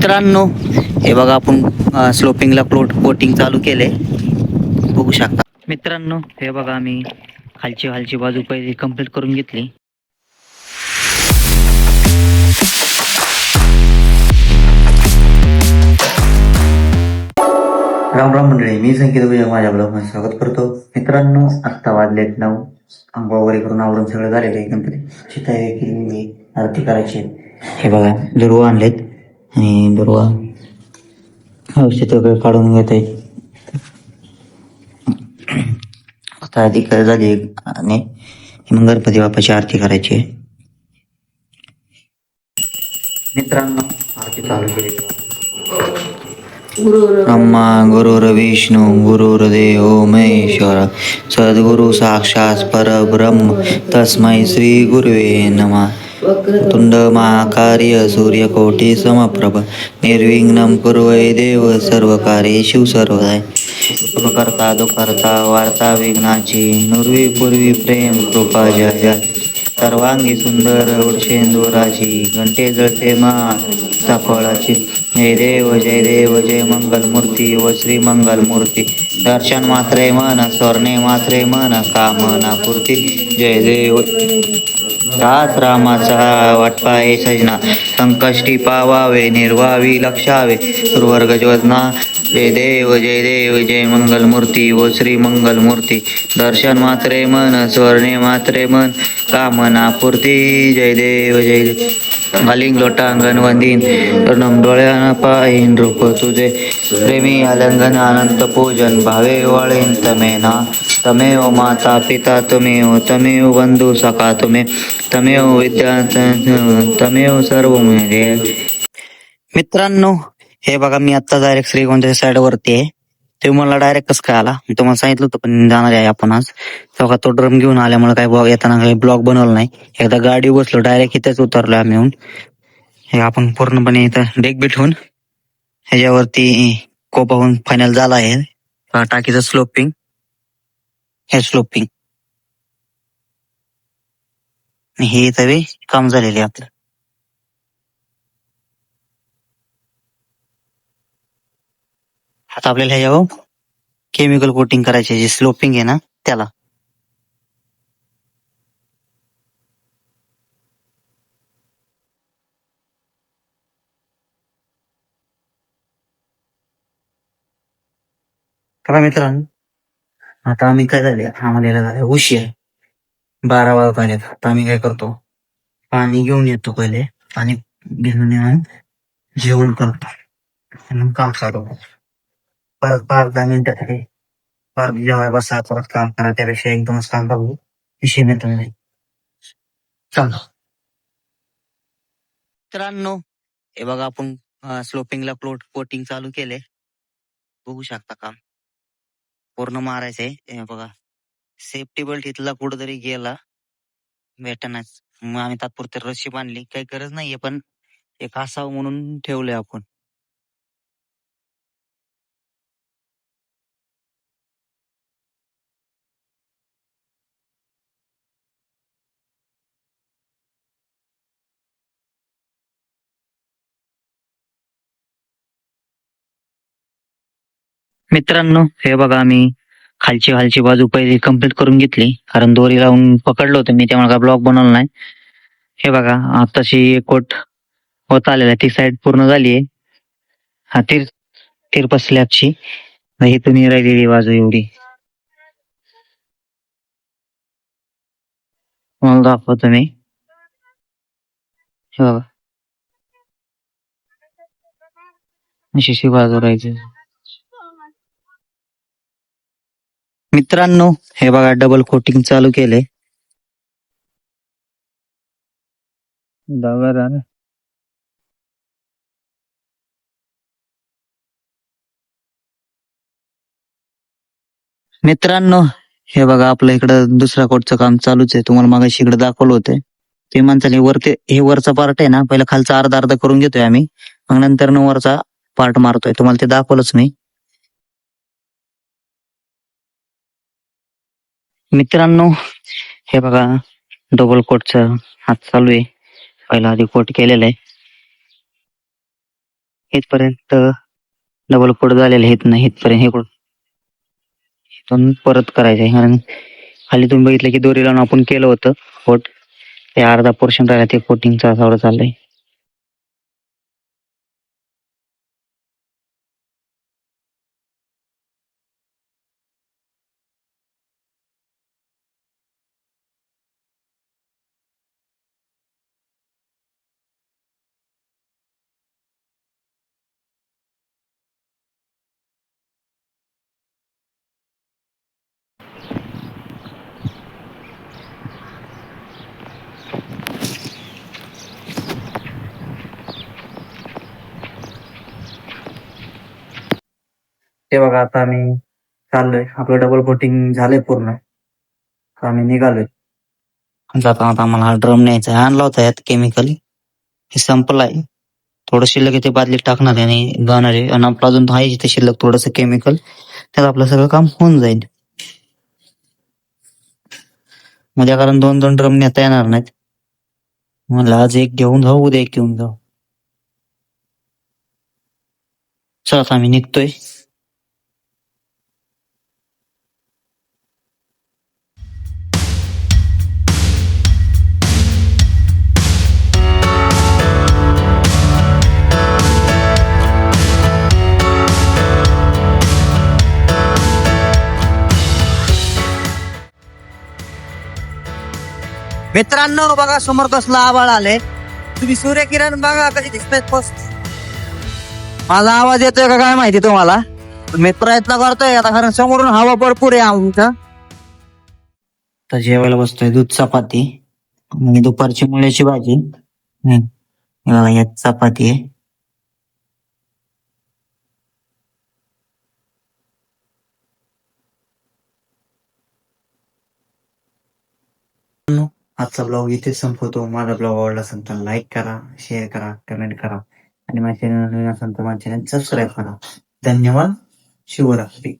मित्रांनो हे बघा आपण स्लोपिंगला प्लोट कोटिंग चालू केले बघू शकता. मित्रांनो हे बघा आम्ही खालची खालची बाजू पहिली कंप्लीट करून घेतली. राम राम मंडळी मी संकेत माझ्या ब्लॉगमध्ये स्वागत करतो. मित्रांनो आत्ता वाजलेत नऊ. आंबा वगैरे करून आवरून सगळं झालेलं आहे. गणपती. शिताय मी आरती करायची हे बघा दुर्वा आणलेत. आणि दुर्वा औषध वगैरे काढून घेत आहे आता आधी झाली आणि मग गणपती बाप्पाची आरती करायची आहे. मित्रांनो आरती चालू केली. ब्रह्मा गुरुर विष्णू गुरुर्देव महेश्वर सद्गुरु साक्षात परब्रह्म तस्मै श्री गुरुवे नमः. तुंड महाकार्य सूर्यकोटी समप्रभ निर्विघ्नं कुर्वै देव सर्व कार्येषु सर्वदाय। करता दुखर्ता वार्ता विघ्नाची नुर्वी पूर्वी प्रेम कृपा जय जय। सर्वांगी सुंदर उडशेंदुराची घंटे जळते मा सफळाची. जय देव जय देव जय मंगल मूर्ती व श्री मंगल मूर्ती दर्शन मात्रे मन स्वर्णे मात्रे मन कामना पूर्ती. जय देव. दास रामाचा वाटपाये सजना. संकष्टी पावावे निर्वावी लक्षावे. सुरवर्ग योजना जय देव जय देव जय मंगल मूर्ती व श्री मंगल मूर्ती दर्शन मात्रे मन स्वर्णे मात्रे मन कामना पूर्ती जय देव जय देव अलिंग लोटांगण वंदीन तरुणम डोळ्यानं पाहीन रूप तुझे प्रेमी आलंगन अनंत पूजन भावे वळेन तमेना तमेव माता पिता तुमेव तमेव बंधू सखा तुमे तमेव विद्या तमेव सर्व मेरे मित्रांनो हे बघा मी आता डायरेक्ट श्रीगोंद्याच्या साईड वरती आहे ते मला डायरेक्ट कसं काय आला? मी तुम्हाला सांगितलं होतं पण जाणार आहे आपण आज. तेव्हा तो ड्रम घेऊन आल्यामुळे काही ब्लॉग येताना काही ब्लॉग बनवला नाही. एकदा गाडी बसलो डायरेक्ट इथेच उतरलो आम्ही येऊन. हे आपण पूर्णपणे इथं डेक बिठवून ह्याच्यावरती कोपाहून फायनल झाला आहे. टाकीचं स्लोपिंग हे स्लोपिंग हे इथं काम झालेले आहे आपलं. आता आपल्याला ह्याच्यावर केमिकल कोटिंग करायचे जे स्लोपिंग आहे ना त्याला. करा मित्रांनो आता आम्ही काय झाले? आम्हाला झाले उशीर. बारा वाजत आले आता आम्ही काय करतो? पाणी घेऊन येतो पहिले. पाणी घेऊन येऊन जेवण करतो. मग काम चालू परत पाच दहा मिनिटासाठी परत जेवाय बसा परत काम करा त्यापेक्षा एकदमच काम बघू विषय नाही तुम्ही. मित्रांनो हे बघा आपण स्लोपिंगला प्लॉट कोटिंग चालू केले बघू शकता काम पूर्ण मारायचंय. हे बघा. सेफ्टी बेल्ट इथला कुठेतरी गेला. भेटनाच मग आम्ही तात्पुरते रस्सी बांधली. काही गरज नाहीये पण एक असावं म्हणून ठेवलंय आपण. मित्रांनो हे बघा आम्ही खालची खालची बाजू पहिली कंप्लीट करून घेतली. कारण दोरी लावून पकडलं होतं मी त्यामुळे काय ब्लॉक बनवला नाही. हे बघा आताशी एक कोट होत आलेला ती साईड पूर्ण झाली आहे. हा तीर तीर स्लॅबची ही तुम्ही राहिलेली बाजू एवढी. मला दाखवतो मी. हे बघा. अशी बाजू राहायची. मित्रांनो हे बघा डबल कोटिंग चालू केले. मित्रांनो हे बघा आपलं इकडं दुसऱ्या कोटचं काम चालूच आहे. तुम्हाला मागाशी इकडे दाखवलं होतं. ते माणसाने वरते हे वरचा पार्ट आहे ना पहिला खालचा अर्धा अर्धा करून घेतोय आम्ही. मग नंतर वरचा पार्ट मारतोय. तुम्हाला ते दाखवलंच मी. मित्रांनो हे बघा डबल कोटचा हात चालू आहे. पहिला आधी कोट केलेला आहे. इथपर्यंत डबल कोट झालेले आहेत ना इथपर्यंत हे कोड इथून परत करायचं आहे कारण खाली तुम्ही बघितलं की दोरी लावून आपण केलं होतं कोट ते अर्धा पोर्शन राहिला ते कोटिंगचा थोडं चाललंय ते बघा आता आम्ही चाललोय. आपलं डबल कोटिंग झालंय पूर्ण. तर आम्ही निघालोय. जाताना आता आम्हाला हा ड्रम न्यायचा आणला होता यात केमिकल हे संपलाय थोडं शिल्लक इथे बादलीत टाकणार आहे आणि जाणार आहे. आणि आपलं अजून आहे इथे शिल्लक थोडस केमिकल त्यात आपलं सगळं काम होऊन जाईल. उद्या कारण दोन दोन ड्रम नेता येणार नाहीत. मला आज एक घेऊन जाऊ उद्या एक घेऊन जाऊ. चला आम्ही निघतोय. मित्रांनो बघा समोर कसला आबाळ आले तुम्ही सूर्यकिरण बघा कशी दिसतायत माझा आवाज येतोय का काय माहिती तुम्हाला? मी प्रयत्न करतोय आता कारण समोरून हवा भरपूर आहे आमच्या तर जेवायला बसतोय दूध चपाती. आणि दुपारची मुळ्याची भाजी. बघा यात चपाती आहे. आजचा ब्लॉग इथे संपवतो. माझा ब्लॉग आवडला असेल तर लाईक करा शेअर करा कमेंट करा आणि माझ्या चॅनल नवीन असेल तर माझ्या चॅनल सबस्क्राईब करा. धन्यवाद. शिवरात्री.